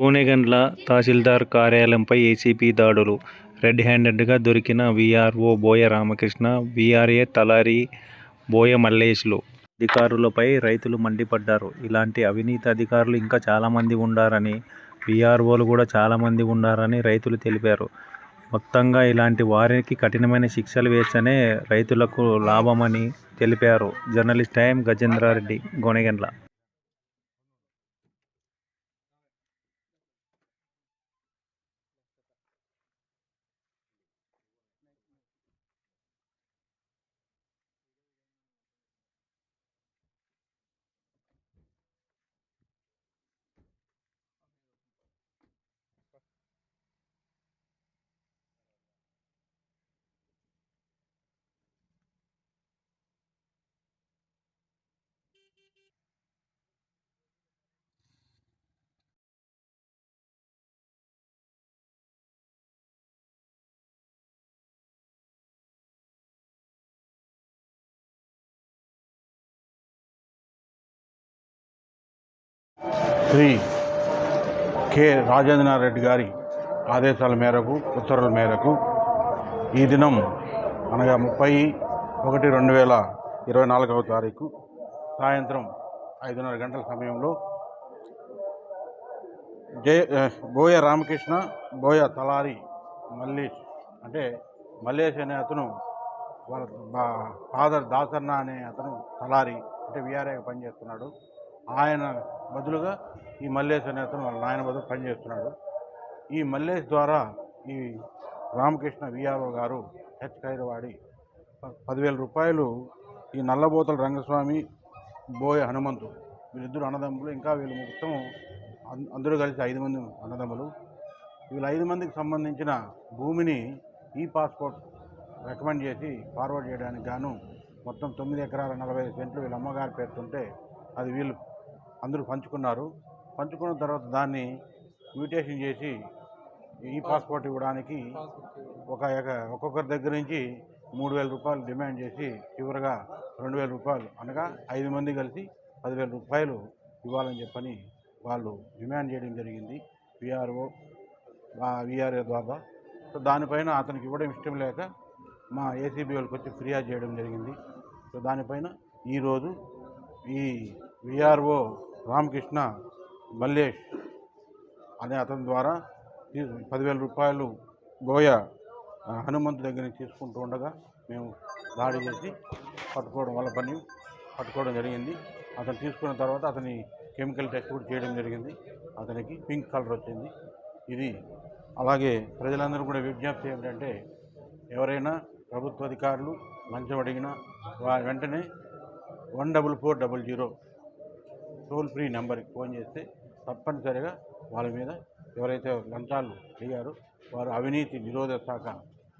గోనెగండ్ల తహసీల్దార్ కార్యాలయంపై ఏసీపీ దాడులు. రెడ్ హ్యాండెడ్గా దొరికిన వీఆర్ఓ బోయ రామకృష్ణ వీఆర్ఏ తలారి బోయ మల్లేష్లు అధికారులపై రైతులు మండిపడ్డారు. ఇలాంటి అవినీతి అధికారులు ఇంకా చాలామంది ఉండారని వీఆర్ఓలు కూడా చాలామంది ఉండారని రైతులు తెలిపారు. మొత్తంగా ఇలాంటి వారికి కఠినమైన శిక్షలు వేస్తేనే రైతులకు లాభమని తెలిపారు journalist time Gajendra Reddy Gonegandla Shri K Rajendranath గారి ఆదేశాల మేరకు ఉత్తర్వుల మేరకు ఈ దినం అనగా ముప్పై ఒకటి రెండు వేల ఇరవై నాలుగవ తారీఖు సాయంత్రం ఐదున్నర గంటల సమయంలో జయ బోయ రామకృష్ణ బోయ తలారి మల్లేష్ అంటే మల్లేష్ అనే అతను వాళ్ళ ఫాదర్ దాసన్న అనే అతను తలారి అంటే విఆర్ఏగా పనిచేస్తున్నాడు. ఆయన బదులుగా ఈ మల్లేష్ అనే అతను వాళ్ళ నాయన బదులు పనిచేస్తున్నాడు. ఈ మల్లేష్ ద్వారా ఈ రామకృష్ణ విఆర్ఓ గారు హెచ్ కైరవాడి పదివేల రూపాయలు ఈ నల్లబోతల రంగస్వామి బోయ హనుమంతు వీళ్ళిద్దరు అన్నదమ్ములు ఇంకా వీళ్ళు మొత్తం అందరూ కలిసి ఐదు మంది అన్నదమ్ములు. వీళ్ళ ఐదు మందికి సంబంధించిన భూమిని ఈ పాస్పోర్ట్ రికమెండ్ చేసి ఫార్వర్డ్ చేయడానికి గాను మొత్తం తొమ్మిది ఎకరాల నలభై ఐదు సెంట్లు వీళ్ళ అమ్మగారి పేరుతుంటే అది వీళ్ళు అందరూ పంచుకున్నారు. పంచుకున్న తర్వాత దాన్ని మ్యూటేషన్ చేసి ఈ పాస్పోర్ట్ ఇవ్వడానికి ఒక ఒక్కొక్కరి దగ్గర నుంచి మూడు వేల రూపాయలు డిమాండ్ చేసి చివరిగా రెండు వేల రూపాయలు అనగా ఐదు మంది కలిసి పదివేల రూపాయలు ఇవ్వాలని చెప్పని వాళ్ళు డిమాండ్ చేయడం జరిగింది. విఆర్ఓ విఆర్ఏ ద్వారా. సో దానిపైన అతనికి ఇవ్వడం ఇష్టం లేక మా ఏసీబీ వాళ్ళకి వచ్చి ఫిర్యాదు చేయడం జరిగింది. సో దానిపైన ఈరోజు ఈ విఆర్ఓ రామకృష్ణ మల్లేష్ అనే అతని ద్వారా పదివేల రూపాయలు గోయ హనుమంతు దగ్గర నుంచి తీసుకుంటూ ఉండగా మేము దాడి చేసి పట్టుకోవడం వల్ల పని పట్టుకోవడం జరిగింది. అతను తీసుకున్న తర్వాత అతని కెమికల్ టెస్ట్ కూడా చేయడం జరిగింది. అతనికి పింక్ కలర్ వచ్చింది. ఇది అలాగే ప్రజలందరూ కూడా విజ్ఞప్తి ఏమిటంటే ఎవరైనా ప్రభుత్వ అధికారులు లంచం అడిగినా వారి వెంటనే one double four double zero toll free నెంబర్కి ఫోన్ చేస్తే తప్పనిసరిగా వాళ్ళ మీద ఎవరైతే లంచాలు అడిగారో వారు అవినీతి నిరోధక శాఖ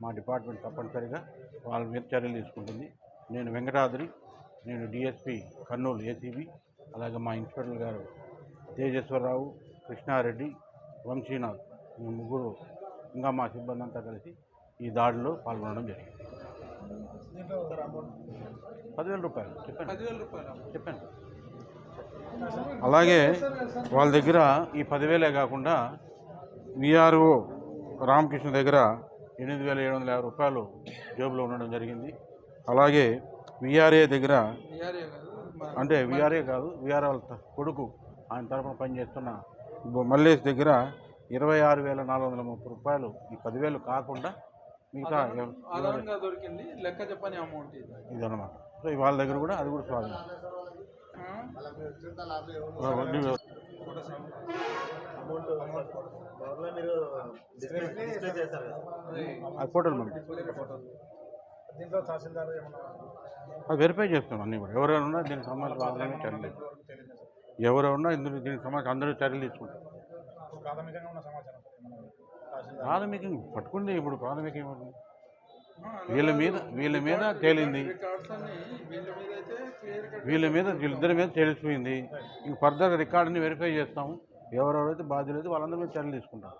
మా డిపార్ట్మెంట్ తప్పనిసరిగా వాళ్ళ మీద చర్యలు తీసుకుంటుంది. నేను వెంకటాద్రి నేను డిఎస్పి కర్నూలు ఏసీబీ అలాగే మా ఇన్స్పెక్టర్ గారు తేజేశ్వరరావు కృష్ణారెడ్డి వంశీనాథ్ ఈ ముగ్గురు ఇంకా మా సిబ్బంది అంతా కలిసి ఈ దాడిలో పాల్గొనడం జరిగింది. పదివేల రూపాయలు. చెప్పాను చెప్పాను అలాగే వాళ్ళ దగ్గర ఈ పదివేలే కాకుండా విఆర్ఓ రామకృష్ణ దగ్గర ఎనిమిది వేల ఏడు వందల యాభై రూపాయలు జేబులో ఉండడం జరిగింది. అలాగే విఆర్ఏ దగ్గర అంటే విఆర్ఏ కాదు విఆర్ఏ వాళ్ళ కొడుకు ఆయన తరఫున పనిచేస్తున్న మల్లేష్ దగ్గర ఇరవై ఆరు వేల నాలుగు వందల ముప్పై రూపాయలు ఈ పదివేలు కాకుండా మిగతా దొరికింది లెక్క చెప్పని అమౌంట్ ఇది. ఇదన్నమాట. సో వాళ్ళ దగ్గర కూడా అది కూడా స్వాధీనం. ఫోటోలు పంపి దీంట్లో తహసీల్దార్ ఏమన్నా అది వెరిఫై చేస్తున్నాం అన్నీ కూడా. ఎవరెవరు ఉన్నా దీనికి సంబంధించిన వాళ్ళని చర్యలు ఉన్నా ఇందులో దీనికి సంబంధించి అందరూ చర్యలు తీసుకుంటాం ప్రాథమికంగా ఉన్న సమాచారం. ప్రాథమికంగా పట్టుకుంది ఇప్పుడు ప్రాథమికం ఏమవుతుంది వీళ్ళ మీద వీళ్ళ మీద తేలింది. వీళ్ళ మీద వీళ్ళిద్దరి మీద తేలిసిపోయింది ఇంక ఫర్దర్ రికార్డుని వెరిఫై చేస్తాం ఎవరెవరైతే బాధ్యులైతే వాళ్ళందరి మీద చర్యలు తీసుకుంటాం.